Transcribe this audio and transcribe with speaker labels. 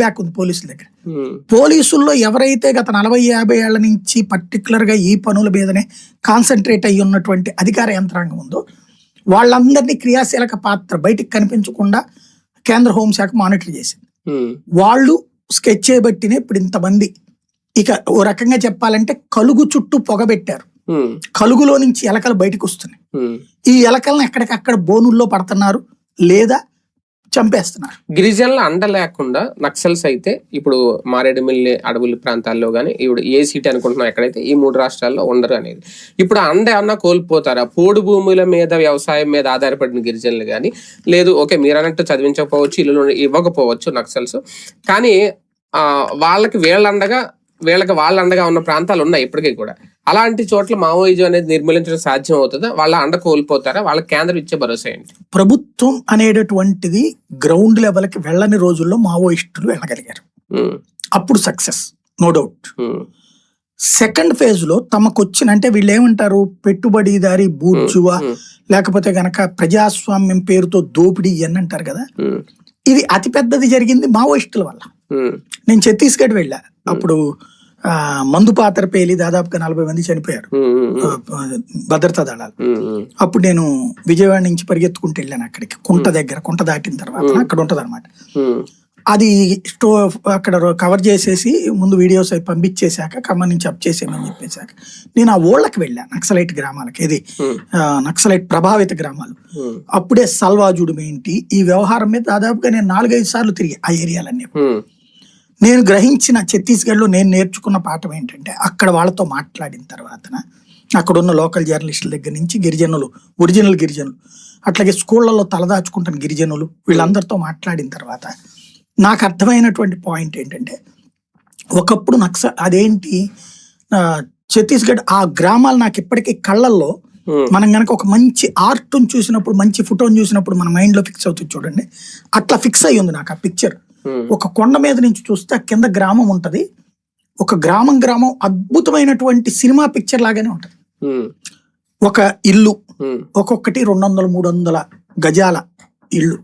Speaker 1: Back ఉంది పోలీసుల దగ్గర. పోలీసుల్లో ఎవరైతే గత నలభై యాభై ఏళ్ళ నుంచి పర్టికులర్గా ఈ పనుల మీదనే కాన్సన్ట్రేట్ అయ్యి ఉన్నటువంటి అధికార యంత్రాంగం ఉందో వాళ్ళందరినీ క్రియాశీలక పాత్ర బయటికి కనిపించకుండా కేంద్ర హోంశాఖ మానిటర్ చేసింది. వాళ్ళు స్కెచ్ చేయబట్టినే ఇప్పుడు ఇంతమంది. ఇక ఓ రకంగా చెప్పాలంటే కలుగు చుట్టూ పొగబెట్టారు కలుగులో నుంచి ఎలకలు బయటకు వస్తున్నాయి. ఈ ఎలకలను ఎక్కడికక్కడ బోనుల్లో పడుతున్నారు లేదా చంపేస్తున్నారు.
Speaker 2: గిరిజనుల అండ లేకుండా నక్సల్స్ అయితే ఇప్పుడు మారేడుమిల్లి అడవుల ప్రాంతాల్లో కానీ ఇప్పుడు ఏ సీట్ అనుకుంటున్నాం ఎక్కడైతే ఈ మూడు రాష్ట్రాల్లో ఉండరు అనేది. ఇప్పుడు అండ ఏమన్నా కోల్పోతారా? పోడు భూముల మీద వ్యవసాయం మీద ఆధారపడిన గిరిజనులు కానీ లేదు ఓకే మీరు అన్నట్టు చదివించకపోవచ్చు ఇల్లు ఇవ్వకపోవచ్చు నక్సల్స్. కానీ వాళ్ళకి వీళ్ళండగా వీళ్ళకి వాళ్ళ అండగా ఉన్న ప్రాంతాలు ఉన్నాయి ఇప్పటికీ కూడా. అలాంటి చోట్ల మావోయిజం అనేది నిర్మూలించడం సాధ్యం అవుతుందా వాళ్ళ అండ కోల్పోతారా? వాళ్ళకి కేంద్రం ఇచ్చే భరోసా ఏంటి?
Speaker 1: ప్రభుత్వం అనేటటువంటిది గ్రౌండ్ లెవెల్కి వెళ్ళని రోజుల్లో మావోయిస్టులు వెళ్ళగలిగారు. అప్పుడు సక్సెస్ నో డౌట్. సెకండ్ ఫేజ్లో తమకు వచ్చిన అంటే వీళ్ళు ఏమంటారు పెట్టుబడిదారి బూర్జువా
Speaker 2: ఉమ్,
Speaker 1: లేకపోతే గనక ప్రజాస్వామ్యం పేరుతో దోపిడీ అని అంటారు కదా? ఇది అతి పెద్దది జరిగింది మావోయిస్టుల వల్ల. నేను ఛత్తీస్గఢ్ వెళ్ళా. అప్పుడు మందు పాత్ర పేలి దాదాపుగా నలభై మంది చనిపోయారు. భద్రతా దళాలు. అప్పుడు నేను విజయవాడ నుంచి పరిగెత్తుకుంటూ వెళ్ళాను అక్కడికి. కుంట దగ్గర కుంట దాటిన తర్వాత అక్కడ ఉంటది అనమాట అది స్టో అక్కడ కవర్ చేసేసి ముందు వీడియోస్ అవి పంపించేశాక ఖమ్మం నుంచి అప్ చేసేయమని చెప్పేశాక నేను ఆ ఊళ్ళకి వెళ్ళాను నక్సలైట్ గ్రామాలకి. ఇది నక్సలైట్ ప్రభావిత గ్రామాలు. అప్పుడే సల్వాజుడు ఏంటి ఈ వ్యవహారం మీద దాదాపుగా నేను నాలుగైదు సార్లు తిరిగి ఆ ఏరియాలన్నీ. నేను గ్రహించిన ఛత్తీస్గఢ్లో నేను నేర్చుకున్న పాఠం ఏంటంటే అక్కడ వాళ్ళతో మాట్లాడిన తర్వాత అక్కడ ఉన్న లోకల్ జర్నలిస్టుల దగ్గర నుంచి గిరిజనులు ఒరిజినల్ గిరిజనులు అట్లాగే స్కూళ్ళల్లో తలదాచుకుంటున్న గిరిజనులు వీళ్ళందరితో మాట్లాడిన తర్వాత నాకు అర్థమైనటువంటి పాయింట్ ఏంటంటే ఒకప్పుడు నక్స అదేంటి ఛత్తీస్గఢ్ ఆ గ్రామాలు నాకు ఇప్పటికీ కళ్ళల్లో మనం గనక ఒక మంచి ఆర్ట్ని చూసినప్పుడు మంచి ఫోటోని చూసినప్పుడు మన మైండ్లో ఫిక్స్ అవుతుంది చూడండి. అట్లా ఫిక్స్ అయ్యి ఉంది నాకు ఆ పిక్చర్. ఒక కొండ మీద నుంచి చూస్తే ఆ కింద గ్రామం ఉంటది. ఒక గ్రామం గ్రామం అద్భుతమైనటువంటి సినిమా పిక్చర్ లాగానే ఉంటది.
Speaker 2: ఉమ్,
Speaker 1: ఒక ఇల్లు
Speaker 2: ఉమ్,
Speaker 1: ఒక్కొక్కటి రెండు వందల మూడు వందల గజాల ఇల్లు.